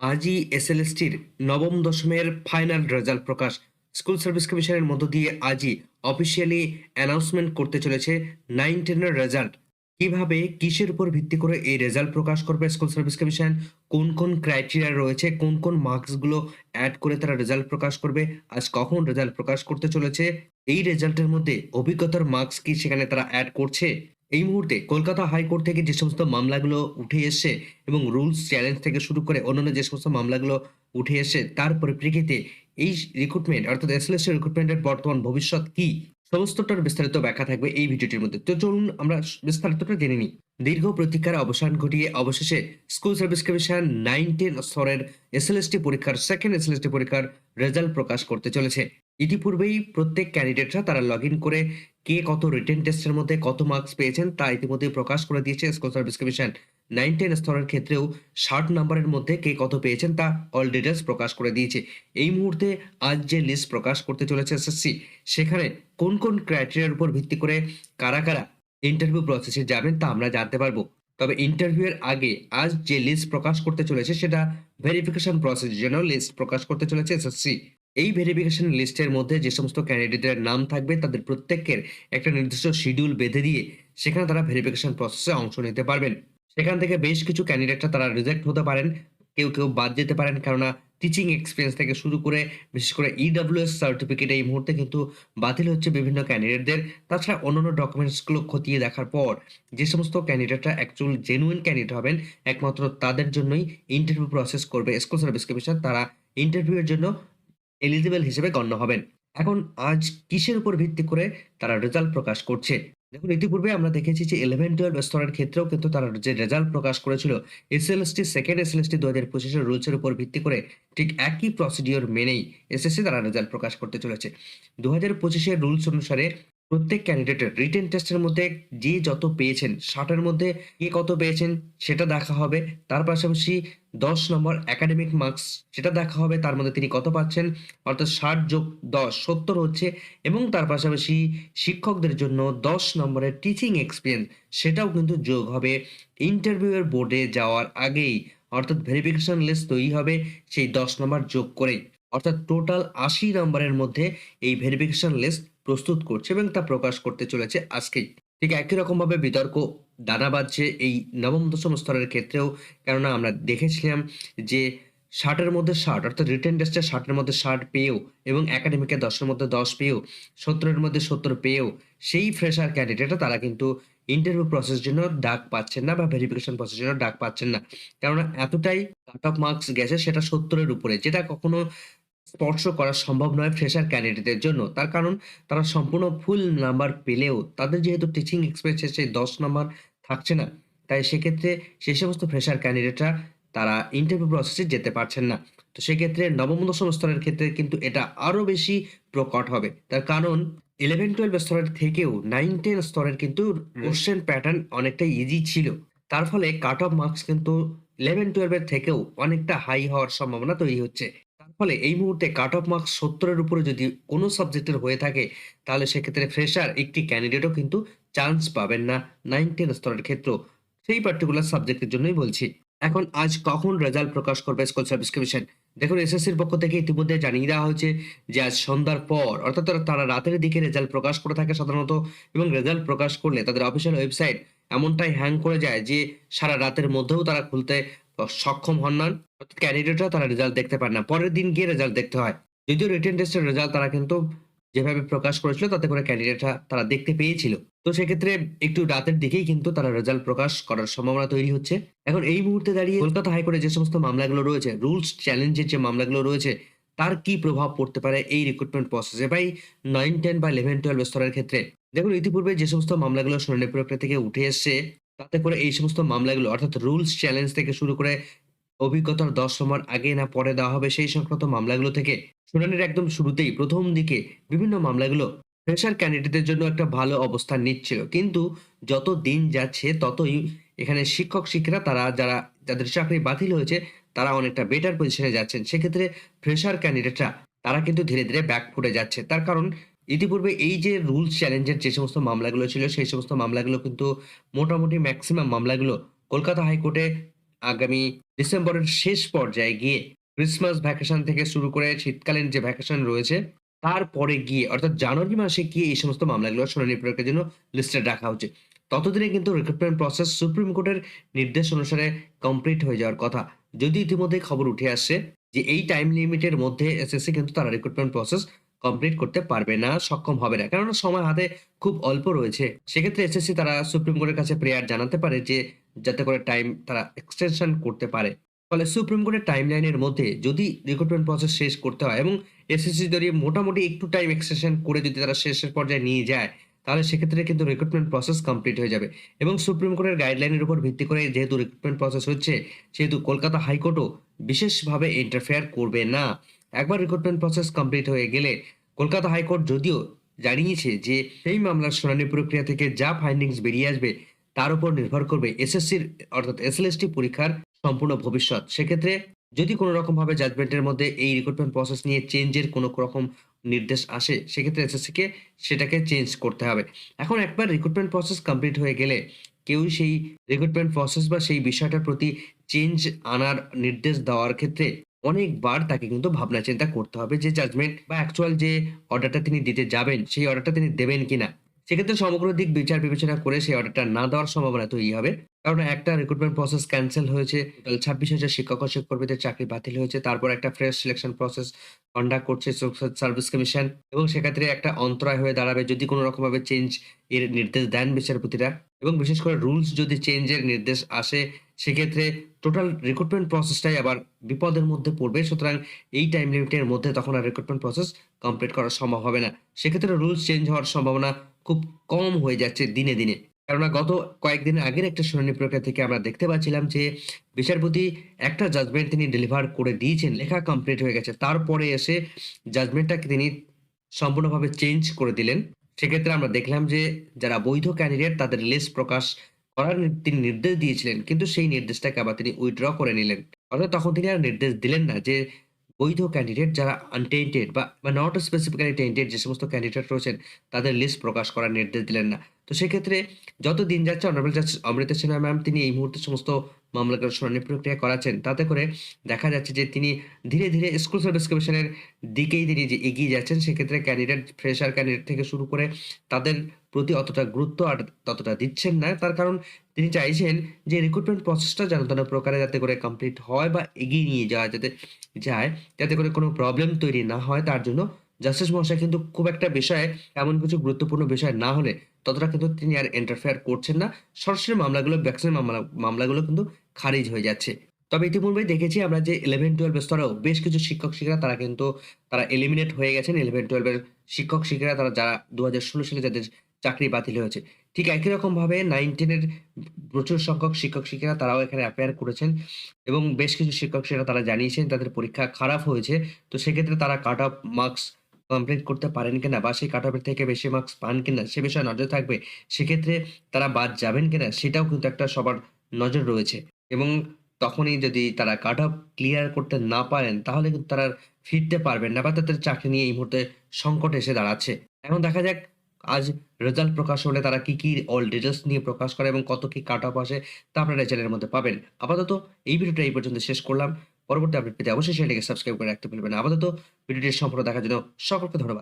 আজই এসএলএসটির নবম দশমের ফাইনাল রেজাল্ট প্রকাশ। স্কুল সার্ভিস কমিশনের মধ্য দিয়ে আজই অফিসিয়ালি অ্যানাউন্সমেন্ট করতে চলেছে নাইন টেনের রেজাল্ট। কীভাবে, কিসের উপর ভিত্তি করে এই রেজাল্ট প্রকাশ করবে স্কুল সার্ভিস কমিশন? কোন কোন ক্রাইটেরিয়া রয়েছে? কোন কোন মার্কসগুলো অ্যাড করে তারা রেজাল্ট প্রকাশ করবে? আজ কখন রেজাল্ট প্রকাশ করতে চলেছে? এই রেজাল্টের মধ্যে অভিজ্ঞতার মার্কস কি সেখানে তারা অ্যাড করছে? এই মুহূর্তে কলকাতা হাইকোর্ট থেকে যে সমস্ত মামলাগুলো উঠে এসছে এবং রুলস চ্যালেঞ্জ থেকে শুরু করে অন্যান্য যে সমস্ত মামলাগুলো উঠে এসছে, তার পরিপ্রেক্ষিতে এই রিক্রুটমেন্ট অর্থাৎ এসএলএস রিক্রুটমেন্টের বর্তমান ভবিষ্যৎ কি? সমস্তটার বিস্তারিত ব্যাখ্যা থাকবে এই ভিডিওটির মধ্যে। তো চলুন আমরা বিস্তারিতটা জেনে নিই। দীর্ঘ প্রতীক্ষার অবসান ঘটিয়ে অবশেষে school service commission nine ten স্তরের এসএলএসটি পরীক্ষার সেকেন্ড এসএলএসটি পরীক্ষার রেজাল্ট প্রকাশ করতে চলেছে। ইতিপূর্বেই প্রত্যেক ক্যান্ডিডেটরা তারা লগ করে কে কত রিটেন টেস্টের মধ্যে কত মার্কস পেয়েছেন তা ইতিমধ্যে প্রকাশ করে দিয়েছে school service commission nine ten স্তরের ক্ষেত্রেও ষাট নম্বরের মধ্যে কে কত পেয়েছেন তা অল ডিটেলস প্রকাশ করে দিয়েছে। এই মুহূর্তে আজ যে লিস্ট প্রকাশ করতে চলেছে এসএসসি সেখানে কোন কোন ক্রাইটেরিয়ার উপর ভিত্তি করে কারা কারা ইন্টারভিউ প্রসেসে যাবেন তা আমরা জানতে পারব। তবে ইন্টারভিউয়ের আগে আজ যে লিস্ট প্রকাশ করতে চলেছে, সেটা ভেরিফিকেশন প্রসেসের জন্য লিস্ট প্রকাশ করতে চলেছে এসএসসি এই ভেরিফিকেশন লিস্টের মধ্যে যে সমস্ত ক্যান্ডিডেটের নাম থাকবে, তাদের প্রত্যেকের একটা নির্দিষ্ট শিডিউল বেঁধে দিয়ে সেখানে তারা ভেরিফিকেশন প্রসেসে অংশ নিতে পারবেন। সেখান থেকে বেশ কিছু ক্যান্ডিডেটরা তারা রিজেক্ট হতে পারেন। কেউ কেউ বাদ যেতে পারেন, কেননা টিচিং এক্সপিরিয়েন্স থেকে শুরু করে, বিশেষ করে ইডাব্লিউএস সার্টিফিকেট এই মুহূর্তে কিন্তু বাতিল হচ্ছে বিভিন্ন ক্যান্ডিডেটদের তাছাড়া অন্যান্য ডকুমেন্টসগুলো খতিয়ে দেখার পর যে সমস্ত ক্যান্ডিডেটরা অ্যাকচুয়াল জেনুইন ক্যান্ডিডেট হবেন, একমাত্র তাদের জন্যই ইন্টারভিউ প্রসেস করবে। স্কুল সার্ভিস কমিশন তারা ইন্টারভিউয়ের জন্য এলিজিবল হিসেবে গণ্য হবেন। এখন আজ কিসের উপর ভিত্তি করে তারা রেজাল্ট প্রকাশ করছে? দেখুন, ইতিপূর্বে আমরা দেখেছি যে ইলেভেন টুয়েলভ স্তরের ক্ষেত্রেও কিন্তু তারা যে রেজাল্ট প্রকাশ করেছিল এসএলএসটি সেকেন্ড এসএলএসটি দু হাজার পঁচিশের রুলসের উপর ভিত্তি করে ঠিক একই প্রসিডিওর মেনেই এসএসসি তারা রেজাল্ট প্রকাশ করতে চলেছে। দু হাজার পঁচিশের রুলস অনুসারে প্রত্যেক ক্যান্ডিডেটের রিটেন টেস্টের মধ্যে যে যত পেয়েছেন ষাটের মধ্যে কে কত পেয়েছেন, সেটা দেখা হবে। তার পাশাপাশি দশ নম্বর একাডেমিক মার্কস সেটা দেখা হবে, তার মধ্যে তিনি কত পাচ্ছেন, অর্থাৎ ষাট যোগ দশ, সত্তর হচ্ছে। এবং তার পাশাপাশি শিক্ষকদের জন্য দশ নম্বরের টিচিং এক্সপিরিয়েন্স সেটাও কিন্তু যোগ হবে। ইন্টারভিউয়ের বোর্ডে যাওয়ার আগেই, অর্থাৎ ভেরিফিকেশন লিস্ট তৈরি হবে, সেই দশ নম্বর যোগ করেই। অর্থাৎ টোটাল আশি নম্বরের মধ্যে এই ভেরিফিকেশন লিস্ট প্রস্তুত করছে এবং তা প্রকাশ করতে চলেছে আজকেই। ঠিক একই রকমভাবে বিতর্ক, দানা বাজছে এই নবম দশম স্তরের ক্ষেত্রেও। কেননা আমরা দেখেছিলাম যে ষাটের মধ্যে ষাট, অর্থাৎ রিটেন টেস্টে ষাটের মধ্যে ষাট পেয়েও এবং একাডেমিকে দশের মধ্যে দশ পেয়েও, সত্তরের মধ্যে সত্তর পেয়েও সেই ফ্রেশার ক্যান্ডিডেটরা তারা কিন্তু ইন্টারভিউ প্রসেসের জন্য ডাক পাচ্ছেন না বা ভেরিফিকেশন প্রসেসের জন্য ডাক পাচ্ছেন না। কেননা এতটাই কাট অফ মার্কস গেছে সেটা সত্তরের উপরে, যেটা কখনো স্পর্শ করা সম্ভব নয় ফ্রেশার ক্যান্ডিডেটের জন্য। তার কারণ তারা সম্পূর্ণ ফুল নাম্বার পেলেও তাদের যেহেতু টিচিং এক্সপিরিয়েন্সের সেই দশ নাম্বার থাকছে না তাই সেক্ষেত্রে সেই সমস্ত ফ্রেশার ক্যান্ডিডেটরা তারা ইন্টারভিউ প্রসেসে যেতে পারছেন না। তো সেক্ষেত্রে নবম দশম স্তরের ক্ষেত্রে কিন্তু এটা আরও বেশি প্রকট হবে। তার কারণ ইলেভেন টুয়েলভ স্তরের থেকেও নাইন টেন স্তরের কিন্তু কোশ্চেন প্যাটার্ন অনেকটা ইজি ছিল। তার ফলে কাট অফ মার্কস কিন্তু ইলেভেন টুয়েলভের থেকেও অনেকটা হাই হওয়ার সম্ভাবনা তৈরি হচ্ছে। ফলে এই মুহূর্তে কাট অফ মার্কস সত্তরের উপরে যদি কোনো সাবজেক্টের হয়ে থাকে, তাহলে সেক্ষেত্রে ফ্রেশার একটি ক্যান্ডিডেটও কিন্তু চান্স পাবেন না নাইন টেন স্তরের ক্ষেত্রেও। সেই পার্টিকুলার সাবজেক্টের জন্যই বলছি। এখন আজ কখন রেজাল্ট প্রকাশ করবে স্কুল সার্ভিস কমিশন দেখুন এসএসসির পক্ষ থেকে ইতিমধ্যে জানিয়ে দেওয়া হয়েছে যে আজ সন্ধ্যার পর, অর্থাৎ তারা রাতের দিকে রেজাল্ট প্রকাশ করে থাকে সাধারণত, এবং রেজাল্ট প্রকাশ করলে তাদের অফিসিয়াল ওয়েবসাইট এমনটাই হ্যাং করে যায় যে সারা রাতের মধ্যেও তারা খুলতে সক্ষম হন না। ক্যান্ডিডেটরা তারা রেজাল্ট দেখতে পারে না। পরের দিন গিয়ে রেজাল্ট দেখতে হয়। যদিও রিটেন টেস্টের রেজাল্ট তারা কিন্তু যেভাবে প্রকাশ করেছিল, তাতে করে ক্যান্ডিডেটরা তারা দেখতে পেয়েছিল। তো সেক্ষেত্রে একটু রাতের দিকেই কিন্তু তারা রেজাল্ট প্রকাশ করার সম্ভাবনা তৈরি হচ্ছে। এখন এই মুহূর্তে দাঁড়িয়ে কলকাতা হাইকোর্টে যে সমস্ত মামলাগুলো রয়েছে রুলস চ্যালেঞ্জের যে মামলাগুলো রয়েছে, তার কি প্রভাব পড়তে পারে এই রিক্রুটমেন্ট প্রসেসে বা নাইন টেন বা ইলেভেন টুয়েলভ স্তরের ক্ষেত্রে। দেখুন, ইতিপূর্বে যে সমস্ত মামলাগুলো শুনানি প্রক্রিয়া থেকে উঠে এসছে তাতে করে এই সমস্ত মামলাগুলো, অর্থাৎ রুলস চ্যালেঞ্জ থেকে শুরু করে অভিজ্ঞতার দশ নম্বর আগে না পরে দেওয়া হবে সেই সংক্রান্ত মামলাগুলো থেকে শুনানির একদম শুরুতেই প্রথম দিকে বিভিন্ন মামলাগুলো ফ্রেশার ক্যান্ডিডেটদের জন্য একটা ভালো অবস্থান নিচ্ছিল। কিন্তু যত দিন যাচ্ছে, ততই এখানে শিক্ষক শিক্ষিকা তারা যারা, যাদের চাকরি বাতিল হয়েছে, তারা অনেকটা বেটার পজিশনে যাচ্ছেন। সেক্ষেত্রে ফ্রেশার ক্যান্ডিডেটরা তারা কিন্তু ধীরে ধীরে ব্যাক ফুটে যাচ্ছে। তার কারণ ইতিপূর্বে এই যে রুলস চ্যালেঞ্জের যে সমস্ত মামলাগুলো ছিল, সেই সমস্ত মামলাগুলো কিন্তু মোটামুটি ম্যাক্সিমাম মামলাগুলো কলকাতা হাইকোর্টে আগামী ডিসেম্বরের শেষ পর্যায়ে গিয়ে ক্রিসমাস ভ্যাকেশন থেকে শুরু করে শীতকালীন যে ভ্যাকেশন রয়েছে, তারপরে গিয়ে, অর্থাৎ জানুয়ারি মাসে গিয়ে এই সমস্ত মামলাগুলো শুনানি প্রক্রিয়ার জন্য লিস্টেড রাখা হচ্ছে। ততদিনে কিন্তু রিক্রুটমেন্ট প্রসেস সুপ্রিম কোর্টের নির্দেশ অনুসারে কমপ্লিট হয়ে যাওয়ার কথা। যদি ইতিমধ্যে খবর উঠে আসছে যে এই টাইম লিমিটের মধ্যে এসএসসি কিন্তু তারা রিক্রুটমেন্ট প্রসেস কমপ্লিট করতে পারবে না, সক্ষম হবে না। কেননা সময় হাতে খুব অল্প রয়েছে। সেক্ষেত্রে এসএসসি তারা সুপ্রিম কোর্টের কাছে প্রেয়ার জানাতে পারে যে, যাতে করে টাইম তারা এক্সটেনশন করতে পারে। ফলে সুপ্রিম কোর্টের টাইম লাইনের মধ্যে যদি রিক্রুটমেন্ট প্রসেস শেষ করতে হয় এবং এসএসসি যদি মোটামুটি একটু টাইম এক্সটেনশন করে যদি তারা শেষের পর্যায়ে নিয়ে যায়, তাহলে সেক্ষেত্রে কিন্তু রিক্রুটমেন্ট প্রসেস কমপ্লিট হয়ে যাবে। এবং সুপ্রিম কোর্টের গাইডলাইনের উপর ভিত্তি করে যেহেতু রিক্রুটমেন্ট প্রসেস হচ্ছে, সেহেতু কলকাতা হাইকোর্টও বিশেষভাবে ইন্টারফেয়ার করবে না। একবার রিক্রুটমেন্ট প্রসেস কমপ্লিট হয়ে গেলে কলকাতা হাইকোর্ট যদিও জানিয়েছে যে সেই মামলার শুনানি প্রক্রিয়া থেকে যা ফাইন্ডিংস বেরিয়ে আসবে তার উপর নির্ভর করবে এসএসসির অর্থাৎ এসএলএসটি পরীক্ষার সম্পূর্ণ ভবিষ্যৎ। সেক্ষেত্রে যদি কোনো রকম ভাবে জাজমেন্টের মধ্যে এই রিক্রুটমেন্ট প্রসেস নিয়ে চেঞ্জের কোনো রকম নির্দেশ আসে, সেক্ষেত্রে এসএসসিকে সেটাকে চেঞ্জ করতে হবে। এখন একবার রিক্রুটমেন্ট প্রসেস কমপ্লিট হয়ে গেলে কেউ সেই রিক্রুটমেন্ট প্রসেস বা সেই বিষয়টার প্রতি চেঞ্জ আনার নির্দেশ দেওয়ার ক্ষেত্রে অনেকবার তাকে কিন্তু ভাবনা চিন্তা করতে হবে যে জাজমেন্ট বা অ্যাকচুয়াল যে অর্ডারটা তিনি দিতে যাবেন, সেই অর্ডারটা তিনি দেবেন কিনা। সেক্ষেত্রে সমগ্র দিক বিচার বিবেচনা করে সেই অর্ডারটা না দেওয়ার সম্ভাবনা তৈরি হবে। কারণ একটা রিক্রুটমেন্ট প্রসেস ক্যান্সেল হয়েছে টোটাল ছাব্বিশ হাজার শিক্ষক ও শিক্ষকর্মীদের চাকরি বাতিল হয়েছে, তারপর একটা ফ্রেশ সিলেকশন প্রসেস কন্ডাক্ট করছে সার্ভিস কমিশন এবং সেক্ষেত্রে একটা অন্তরায় হয়ে দাঁড়াবে যদি কোনো রকমভাবে চেঞ্জ এর নির্দেশ দেন বিচারপতিরা। এবং বিশেষ করে রুলস যদি চেঞ্জের নির্দেশ আসে, সেক্ষেত্রে টোটাল রিক্রুটমেন্ট প্রসেসটাই আবার বিপদের মধ্যে পড়বে। সুতরাং এই টাইম লিমিটের মধ্যে তখন আর রিক্রুটমেন্ট প্রসেস কমপ্লিট করা সম্ভব হবে না। সেক্ষেত্রে রুলস চেঞ্জ হওয়ার সম্ভাবনা খুব কম হয়ে যাচ্ছে দিনে দিনে। কেননা গত কয়েকদিন আগের একটা শুনানি প্রক্রিয়া থেকে আমরা দেখতে পাচ্ছিলাম যে বিচারপতি একটা জাজমেন্ট তিনি ডেলিভার করে দিয়েছেন, লেখা কমপ্লিট হয়ে গেছে। তারপরে এসে জাজমেন্টটাকে তিনি সম্পূর্ণভাবে চেঞ্জ করে দিলেন। সেক্ষেত্রে আমরা দেখলাম যে যারা বৈধ ক্যান্ডিডেট তাদের লিস্ট প্রকাশ করার তিনি নির্দেশ দিয়েছিলেন। কিন্তু সেই নির্দেশটাকে আবার তিনি উইথড্র করে নিলেন। অর্থাৎ তখন তিনি আর নির্দেশ দিলেন না যে বৈধ ক্যান্ডিডেট যারা আনটেন্টেড বা নট স্পেসিফিক্যালি টেন্টেড যে সমস্ত ক্যান্ডিডেট রয়েছেন, তাদের লিস্ট প্রকাশ করার নির্দেশ দিলেন না। তো সেক্ষেত্রে যত দিন যাচ্ছে honourable justice Amrita Sinha ma'am তিনি এই মুহূর্তে সমস্ত মামলাগুলোর শুনানি প্রক্রিয়া করাচ্ছেন। তাতে করে দেখা যাচ্ছে যে তিনি ধীরে ধীরে স্কুল সার্ভিস কমিশনের দিকেই তিনি যে এগিয়ে যাচ্ছেন, সেক্ষেত্রে ক্যান্ডিডেট ফ্রেশার ক্যান্ডিডেট থেকে শুরু করে তাদের প্রতি অতটা গুরুত্ব আর ততটা দিচ্ছেন না। তার কারণ তিনি চাইছেন যে রিক্রুটমেন্ট প্রসেসটা যেন তেন প্রকারে যাতে করে কমপ্লিট হয় বা এগিয়ে নিয়ে যাওয়া যাতে যায়, যাতে করে কোনো প্রবলেম তৈরি না হয়। তার জন্য জাস্টিস মহাশয় কিন্তু খুব একটা বিষয়ে এমন কিছু গুরুত্বপূর্ণ বিষয় না হলে ততটা কিন্তু তিনি আর ইন্টারফেয়ার করছেন না। সরাসরি মামলাগুলো ভ্যাকসিনের মামলা, মামলাগুলো কিন্তু খারিজ হয়ে যাচ্ছে। তবে ইতিপূর্বেই দেখেছি আমরা যে ইলেভেন টুয়েলভ স্তরেও বেশ কিছু শিক্ষক শিক্ষিকা তারা কিন্তু, তারা এলিমিনেট হয়ে গেছেন। ইলেভেন টুয়েলভের শিক্ষক শিক্ষিকা তারা যারা দু হাজার ষোলো সালে যাদের চাকরি বাতিল হয়েছে। ঠিক একই রকম ভাবে নাইন টেনের প্রচুর সংখ্যক শিক্ষক শিক্ষিকা তারাও এখানে অ্যাপেয়ার করেছেন এবং বেশ কিছু শিক্ষক শিক্ষিকা তারা জানিয়েছেন তাদের পরীক্ষা খারাপ হয়েছে। তো সেক্ষেত্রে তারা কাট অফ মার্কস কমপ্লিট করতে পারেন কিনা বা সেই কাট অফের থেকে বেশি মার্কস পান কিনা সে বিষয়ে নজর থাকবে, সেক্ষেত্রে তারা বাদ যাবেন কিনা সেটাও কিন্তু একটা সবার নজর রয়েছে। এবং তখনই যদি তারা কাট অফ ক্লিয়ার করতে না পারেন, তাহলে কিন্তু তারা ফিরতে পারবেন না বা তাদের চাকরি নিয়ে এই মুহূর্তে সংকট এসে দাঁড়াচ্ছে। এখন দেখা যাক আজ রেজাল্ট প্রকাশ হলে তারা কি কি অল ডিটেলস নিয়ে প্রকাশ করে এবং কত কি কাট অফ আসে তা আপনারা চ্যানেলের মধ্যে পাবেন। আপাতত এই ভিডিওটা এই পর্যন্ত শেষ করলাম। পরবর্তী আপডেট পেতে অবশ্যই চ্যানেলটিকে সাবস্ক্রাইব করে রাখতে ভুলবেন না। আপাতত ভিডিওটি সম্পূর্ণ দেখার জন্য সকলকে ধন্যবাদ।